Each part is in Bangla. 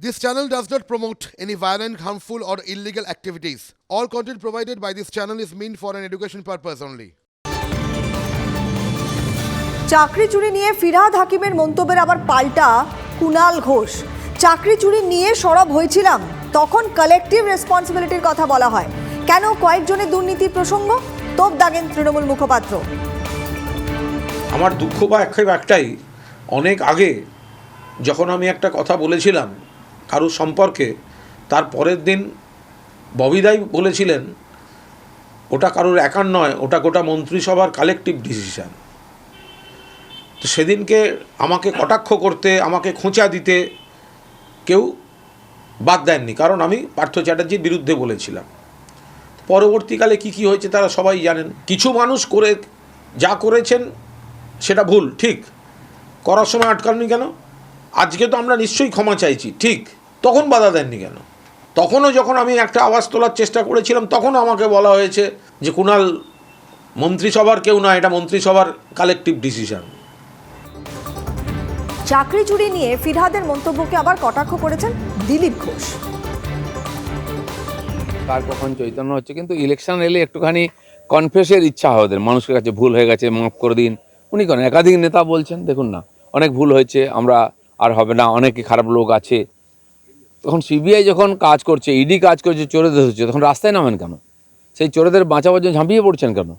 This channel does not promote any violent, harmful, or illegal activities. All content provided by this channel is meant for an education purpose only. চাকরি চুরি নিয়ে ফিরহাদ হাকিমের মন্তব্যের আবার পাল্টা কুনাল ঘোষ চাকরি চুরি নিয়ে সরব হয়েছিলাম তখন কালেকটিভ রেসপন্সিবিলিটির কথা বলা হয় কেন কয়েকজনের দুর্নীতি প্রসঙ্গ তোপ দাগেন তৃণমূল মুখপাত্র আমার দুঃখ বা একটাই অনেক আগে যখন আমি একটা কথা বলেছিলাম কারুর সম্পর্কে, তার পরের দিন ববিদাই বলেছিলেন, ওটা কারুর একার নয়, ওটা গোটা মন্ত্রিসভার কালেকটিভ ডিসিশান তো সেদিনকে আমাকে কটাক্ষ করতে, আমাকে খোঁচা দিতে কেউ বাদ দেননি, কারণ আমি পার্থ চ্যাটার্জির বিরুদ্ধে বলেছিলাম। পরবর্তীকালে কি কি হয়েছে তারা সবাই জানেন। কিছু মানুষ করে, যা করেছেন সেটা ভুল, ঠিক। করার সময় আটকাননি কেন? আজকে তো আমরা নিশ্চয়ই ক্ষমা চাইছি, ঠিক। তখন বাধা দেননি কেন? তখনও যখন আমি একটা আওয়াজ তোলার চেষ্টা করেছিলাম তখনও আমাকে বলা হয়েছে যে কুণাল মন্ত্রিসভার কেউ না এটা মন্ত্রিসভার কালেকটিভ ডিসিশন চাকরি চুরি নিয়ে ফিরহাদের মন্তব্যকে আবার কটাক্ষ করেছেন দিলীপ ঘোষ। কার কখন চৈতন্য হচ্ছে কিন্তু ইলেকশন এলে একটুখানি কনফেসের ইচ্ছা হয় ওদের। মানুষের কাছে ভুল হয়ে গেছে মাফ করে দিন। উনি কেন? একাধিক নেতা বলছেন দেখুন না অনেক ভুল হয়েছে আমরা আর হবে না অনেকে খারাপ লোক আছে তখন সিবিআই যখন কাজ করছে, ইডি কাজ করছে, চোরেদের হচ্ছে, তখন রাস্তায় নামেন কেন? সেই চোরেদের বাঁচাবার জন্য ঝাঁপিয়ে পড়ছেন কেন?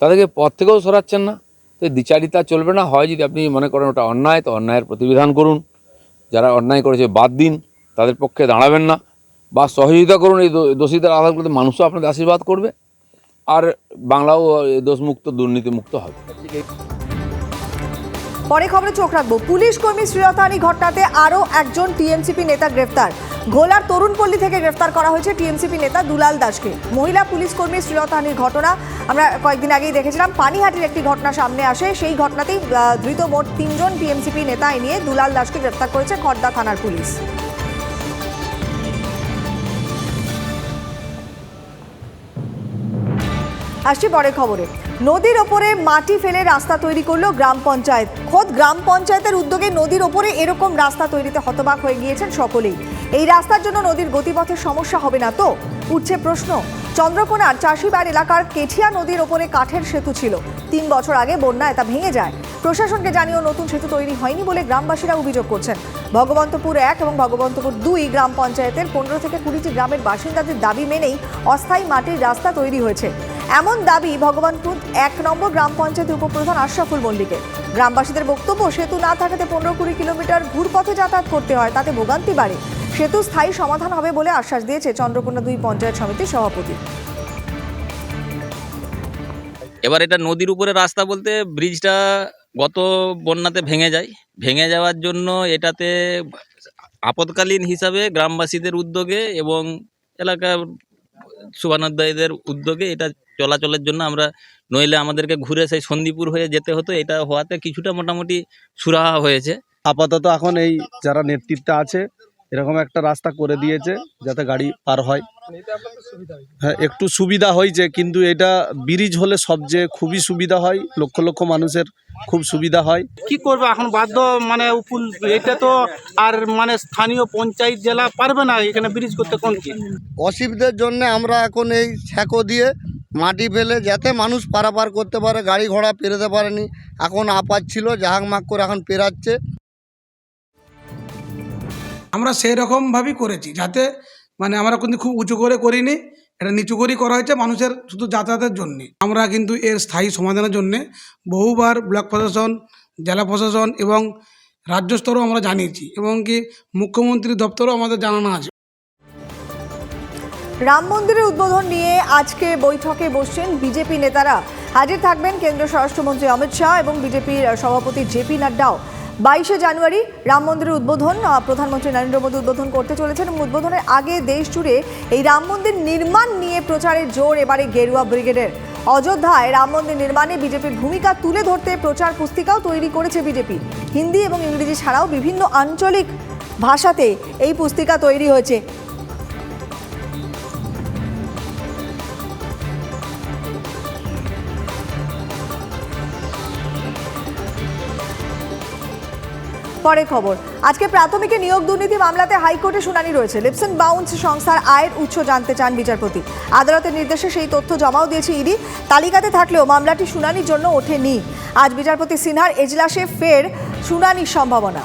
তাদেরকে পথ থেকেও সরাচ্ছেন না। তো দ্বিচারিতা চলবে না। হয় যদি আপনি মনে করেন ওটা অন্যায়, তো অন্যায়ের প্রতিবিধান করুন। যারা অন্যায় করেছে বাদ দিন। তাদের পক্ষে দাঁড়াবেন না। বা সহযোগিতা করুন এই দোষীদের আধার করতে মানুষও আপনাদের আশীর্বাদ করবে। আর বাংলাও দোষমুক্ত, দুর্নীতিমুক্ত হবে। পরে খবরে চোখ রাখব। পুলিশ কর্মী শ্রীলতাহানি ঘটনাতে আরও একজন টিএমসিপি নেতা গ্রেফতার। গোলার তরুণপল্লী থেকে গ্রেফতার করা হয়েছে টিএমসিপি নেতা দুলাল দাসকে। মহিলা পুলিশ কর্মী শ্রীলতাহানির ঘটনা আমরা কয়েকদিন আগেই দেখেছিলাম। পানিহাটির একটি ঘটনা সামনে আসে। সেই ঘটনাতেই ধৃত মোট তিনজন টিএমসিপি নেতা নিয়ে দুলাল দাসকে গ্রেফতার করেছে খড়দা থানার পুলিশ। আসছি পরে খবরে। নদীর ওপরে মাটি ফেলে রাস্তা তৈরি করল গ্রাম পঞ্চায়েত। খোদ গ্রাম পঞ্চায়েতের উদ্যোগে নদীর ওপরে এরকম রাস্তা তৈরিতে হতবাক হয়ে গিয়েছেন সকলেই। এই রাস্তার জন্য নদীর গতিপথে সমস্যা হবে না তো? উঠছে প্রশ্ন। চন্দ্রকোনার চাষিবাড় এলাকার কেঠিয়া নদীর ওপরে কাঠের সেতু ছিল। তিন বছর আগে বন্যায় তা ভেঙে যায়। প্রশাসনকে জানিয়েও নতুন সেতু তৈরি হয়নি বলে গ্রামবাসীরা অভিযোগ করছেন। ভগবন্তপুর এক এবং ভগবন্তপুর দুই গ্রাম পঞ্চায়েতের পনেরো থেকে কুড়িটি গ্রামের বাসিন্দাদের দাবি মেনেই অস্থায়ী মাটির রাস্তা তৈরি হয়েছে। এমন দাবি ভগবানপুর এক নম্বর গ্রাম পঞ্চায়েত উপপ্রধান আশরাফুল মল্লিকের। গ্রামবাসীদের বক্তব্য, সেতু না থাকাতে পনেরো কুড়ি কিলোমিটার ঘুরপথে যাতায়াত করতে হয়, তাতে ভোগান্তি বাড়ে। সেতু স্থায়ী সমাধান হবে বলে আশ্বাস দিয়েছে চন্দ্রকোনা দুই পঞ্চায়েত সমিতির সভাপতি। এবার এটা নদীর উপরে রাস্তা বলতে ব্রিজটা গত বন্যাতে ভেঙে যায়। ভেঙে যাওয়ার জন্য এটাতে আপদকালীন হিসাবে গ্রামবাসীদের উদ্যোগে এবং এলাকার শুভানোদ্দয়ীদের উদ্যোগে এটা চলাচলের জন্য আমরা নইলে আমাদেরকে ঘুরে সেই সন্দীপুর হয়ে যেতে হতো। এটা হওয়াতে কিছুটা মোটামুটি সুরাহা হয়েছে। আপাতত এখন এই যারা নেতৃত্বে আছে এরকম একটা রাস্তা করে দিয়েছে যাতে গাড়ি পার হয়। হ্যাঁ একটু সুবিধা হয়েছে কিন্তু এটা ব্রিজ হলে সবচেয়ে খুবই সুবিধা হয়। লক্ষ লক্ষ মানুষের খুব সুবিধা হয়। কি করবে? এখন বাধ্য মানে উপুল এটা তো আর মানে স্থানীয় পঞ্চায়েত জেলা পারবে না এখানে ব্রিজ করতে কোন কি? অসুবিধার জন্য আমরা এখন এই ছ্যাঁকো দিয়ে মাটি ফেলে যাতে মানুষ পারাপার করতে পারে গাড়ি ঘোড়া পেরোতে পারেনি। এখন আপাত ছিল জাহাং মাগ করে এখন পেরাচ্ছে। আমরা সেই রকমভাবেই করেছি, যাতে মানে আমরা কিন্তু খুব উঁচু করে করিনি, এটা নিচু করেই করা হয়েছে মানুষের শুধু যাতায়াতের জন্যে। আমরা কিন্তু এর স্থায়ী সমাধানের জন্যে বহুবার ব্লক প্রশাসন, জেলা প্রশাসন এবং রাজ্য স্তরেও আমরা জানিয়েছি এবং কি মুখ্যমন্ত্রী দপ্তরও আমাদের জানানো আছে। রাম মন্দিরের উদ্বোধন নিয়ে আজকে বৈঠকে বসছেন বিজেপি নেতারা। হাজির থাকবেন কেন্দ্রীয় স্বরাষ্ট্রমন্ত্রী অমিত শাহ এবং বিজেপির সভাপতি জেপি নাড্ডাও। বাইশে জানুয়ারি রাম মন্দিরের উদ্বোধন প্রধানমন্ত্রী নরেন্দ্র মোদী উদ্বোধন করতে চলেছেন। উদ্বোধনের আগে দেশ জুড়ে এই রাম মন্দির নির্মাণ নিয়ে প্রচারের জোর, এবারে গেরুয়া ব্রিগেডের। অযোধ্যায় রাম মন্দির নির্মাণে বিজেপির ভূমিকা তুলে ধরতে প্রচার পুস্তিকাও তৈরি করেছে বিজেপি। হিন্দি এবং ইংরেজি ছাড়াও বিভিন্ন আঞ্চলিক ভাষাতে এই পুস্তিকা তৈরি হয়েছে। পরে খবর। আজকে প্রাথমিকে নিয়োগ দুর্নীতি মামলাতে হাইকোর্টে শুনানি রয়েছে। লিপসন বাউন্স সংস্থার আয়ের উৎস জানতে চান বিচারপতি। আদালতের নির্দেশে সেই তথ্য জমাও দিয়েছে ইডি। তালিকাতে থাকলেও মামলাটি শুনানির জন্য ওঠেনি। আজ বিচারপতি সিনহার এজলাসে ফের শুনানির সম্ভাবনা।